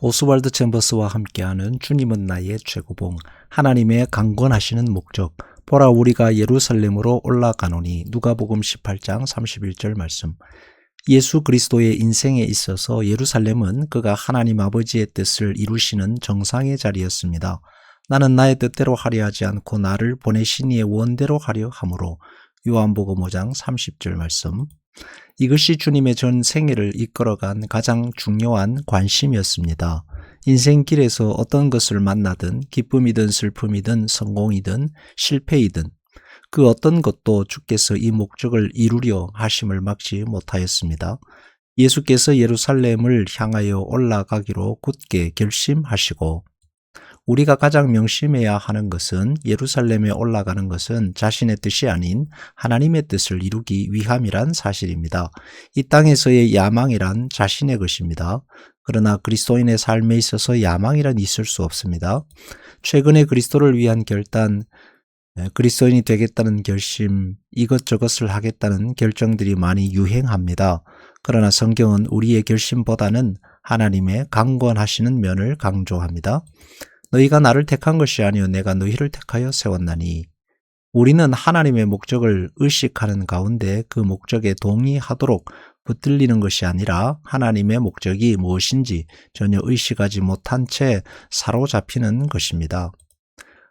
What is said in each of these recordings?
오스왈드 챔버스와 함께하는 주님은 나의 최고봉 하나님의 강권하시는 목적 보라 우리가 예루살렘으로 올라가노니 누가복음 18장 31절 말씀 예수 그리스도의 인생에 있어서 예루살렘은 그가 하나님 아버지의 뜻을 이루시는 정상의 자리였습니다. 나는 나의 뜻대로 하려 하지 않고 나를 보내신 이의 원대로 하려 함으로 요한복음 5장 30절 말씀 이것이 주님의 전 생애를 이끌어간 가장 중요한 관심이었습니다. 인생길에서 어떤 것을 만나든 기쁨이든 슬픔이든 성공이든 실패이든 그 어떤 것도 주께서 이 목적을 이루려 하심을 막지 못하였습니다. 예수께서 예루살렘을 향하여 올라가기로 굳게 결심하시고 우리가 가장 명심해야 하는 것은 예루살렘에 올라가는 것은 자신의 뜻이 아닌 하나님의 뜻을 이루기 위함이란 사실입니다. 이 땅에서의 야망이란 자신의 것입니다. 그러나 그리스도인의 삶에 있어서 야망이란 있을 수 없습니다. 최근에 그리스도를 위한 결단, 그리스도인이 되겠다는 결심, 이것저것을 하겠다는 결정들이 많이 유행합니다. 그러나 성경은 우리의 결심보다는 하나님의 강권하시는 면을 강조합니다. 너희가 나를 택한 것이 아니요 내가 너희를 택하여 세웠나니 우리는 하나님의 목적을 의식하는 가운데 그 목적에 동의하도록 붙들리는 것이 아니라 하나님의 목적이 무엇인지 전혀 의식하지 못한 채 사로잡히는 것입니다.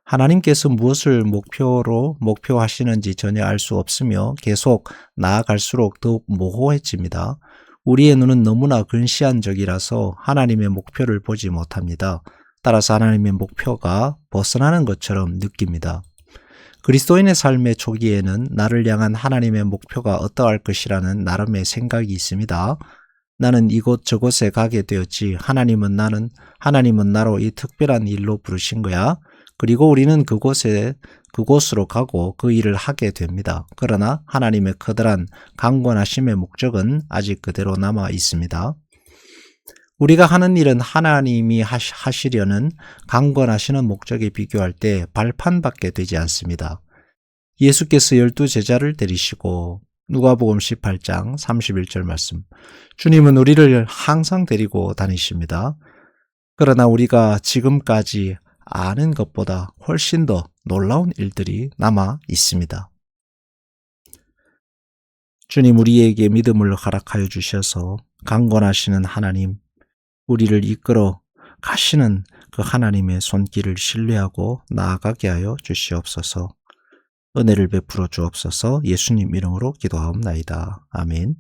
하나님께서 무엇을 목표로 목표하시는지 전혀 알 수 없으며 계속 나아갈수록 더욱 모호해집니다. 우리의 눈은 너무나 근시안적이라서 하나님의 목표를 보지 못합니다. 따라서 하나님의 목표가 벗어나는 것처럼 느낍니다. 그리스도인의 삶의 초기에는 나를 향한 하나님의 목표가 어떠할 것이라는 나름의 생각이 있습니다. 나는 이곳 저곳에 가게 되었지. 하나님은 나는, 하나님은 나로 이 특별한 일로 부르신 거야. 그리고 우리는 그곳에, 그곳으로 가고 그 일을 하게 됩니다. 그러나 하나님의 커다란 강권하심의 목적은 아직 그대로 남아 있습니다. 우리가 하는 일은 하나님이 하시려는 강권하시는 목적에 비교할 때 발판밖에 되지 않습니다. 예수께서 열두 제자를 데리시고 누가복음 18장 31절 말씀 주님은 우리를 항상 데리고 다니십니다. 그러나 우리가 지금까지 아는 것보다 훨씬 더 놀라운 일들이 남아 있습니다. 주님 우리에게 믿음을 허락하여 주셔서 강권하시는 하나님 우리를 이끌어 가시는 그 하나님의 손길을 신뢰하고 나아가게 하여 주시옵소서. 은혜를 베풀어 주옵소서 예수님 이름으로 기도하옵나이다. 아멘.